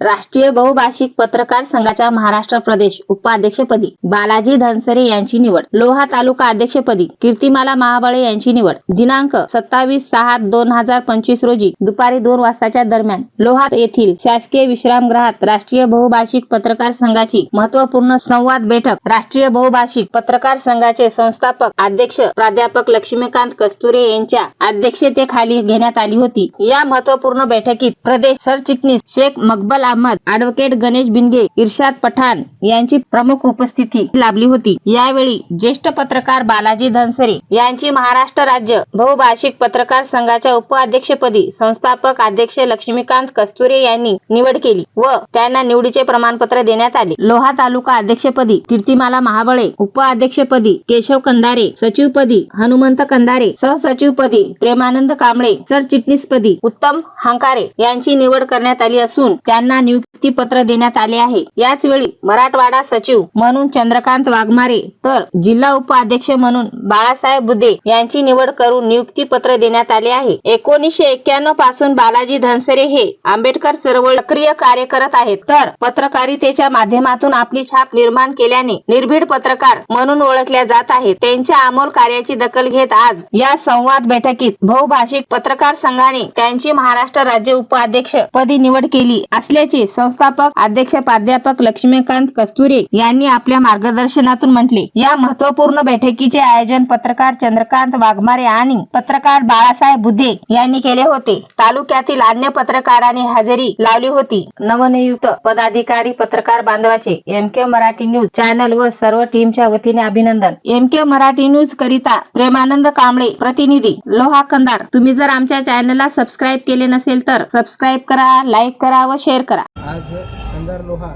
राष्ट्रीय बहुभाषिक पत्रकार संघाच्या महाराष्ट्र प्रदेश उपाध्यक्षपदी बालाजी धनसरे यांची निवड. लोहा तालुका अध्यक्षपदी कीर्तिमाला महाबळे यांची निवड. दिनांक सत्तावीस सहा दोन हजार पंचवीस रोजी दुपारी दोन वाजताच्या दरम्यान लोहा येथील शासकीय विश्रामगृहात राष्ट्रीय बहुभाषिक पत्रकार संघाची महत्त्वपूर्ण संवाद बैठक. राष्ट्रीय बहुभाषिक पत्रकार संघाचे संस्थापक अध्यक्ष प्राध्यापक लक्ष्मीकांत कस्तुरे यांच्या अध्यक्षतेखाली घेण्यात आली होती. या महत्त्वपूर्ण बैठकीत प्रदेश सरचिटणीस शेख मकबल अहमद ऍडव्होकेट गणेश बिनगे इर्शाद पठाण यांची प्रमुख उपस्थिती लाभली होती. यावेळी ज्येष्ठ पत्रकार बालाजी धनसरे यांची महाराष्ट्र राज्य बहुभाषिक पत्रकार संघाच्या उपाध्यक्षपदी संस्थापक अध्यक्ष लक्ष्मीकांत कस्तुरे यांनी निवड केली व त्यांना निवडीचे प्रमाणपत्र देण्यात आले. लोहा तालुका अध्यक्षपदी कीर्तिमाला महाबळे उपाध्यक्षपदी केशव कंदारे सचिवपदी हनुमंत कंदारे सहसचिवपदी प्रेमानंद कांबळे सरचिटणीसपदी उत्तम हंकारे यांची निवड करण्यात आली असून त्यांना नियुक्ती पत्र देण्यात आले आहे. याच वेळी मराठवाडा सचिव म्हणून चंद्रकांत वाघमारे तर जिल्हा उपाध्यक्ष म्हणून बाळासाहेब बुदे यांची निवड करून नियुक्ती पत्र देण्यात आले आहे. एकोणीसशे एक्क्याण्णवपासून बालाजी धनसरे हे आंबेडकर चळवळ सक्रिय कार्य करत आहेत. तर पत्रकारितेच्या माध्यमातून आपली छाप निर्माण केल्याने निर्भीड पत्रकार म्हणून ओळखल्या जात आहेत. त्यांच्या अमोल कार्याची दखल घेत आज या संवाद बैठकीत बहुभाषिक पत्रकार संघाने त्यांची महाराष्ट्र राज्य उपाध्यक्ष पदी निवड केली असल्याचे संस्थापक अध्यक्ष प्राध्यापक लक्ष्मीकांत कस्तुरे यांनी आपल्या मार्गदर्शनातून म्हटले. या महत्त्वपूर्ण बैठकीचे आयोजन पत्रकार चंद्रकांत वाघमारे आणि पत्रकार बाळासाहेब बुद्धे यांनी केले होते. तालुक्यातील अन्य पत्रकारांनी हजेरी लावली होती. नवनियुक्त पदाधिकारी पत्रकार बांधवाचे M K Marathi news channel व सर्व टीमच्या वतीने अभिनंदन. एम के मराठी न्यूज करिता प्रेमानंद कांबळे प्रतिनिधी लोहा कंदार. तुम्ही जर आमच्या चॅनलला सबस्क्राईब केले नसेल तर सबस्क्राईब करा लाईक करा व शेअर करा. आज कंधार लोहा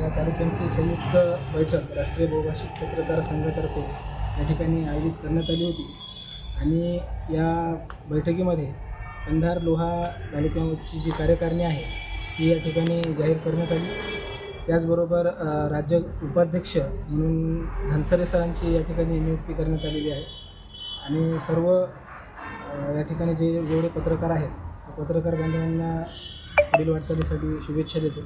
या तालुक्यांची संयुक्त बैठक राष्ट्रीय बहुभाषिक पत्रकार संघातर्फे या ठिकाणी आयोजित करण्यात आली होती. आणि या बैठकीमध्ये कंधार लोहा तालुक्याची जी कार्यकारिणी आहे ती या ठिकाणी जाहीर करण्यात आली. त्याचबरोबर राज्य उपाध्यक्ष म्हणून धनसरे सरांची या ठिकाणी नियुक्ती करण्यात आलेली आहे. आणि सर्व या ठिकाणी जे जेवढे पत्रकार आहेत पत्रकार बांधवांना पुढील वाटचालीसाठी शुभेच्छा देतो.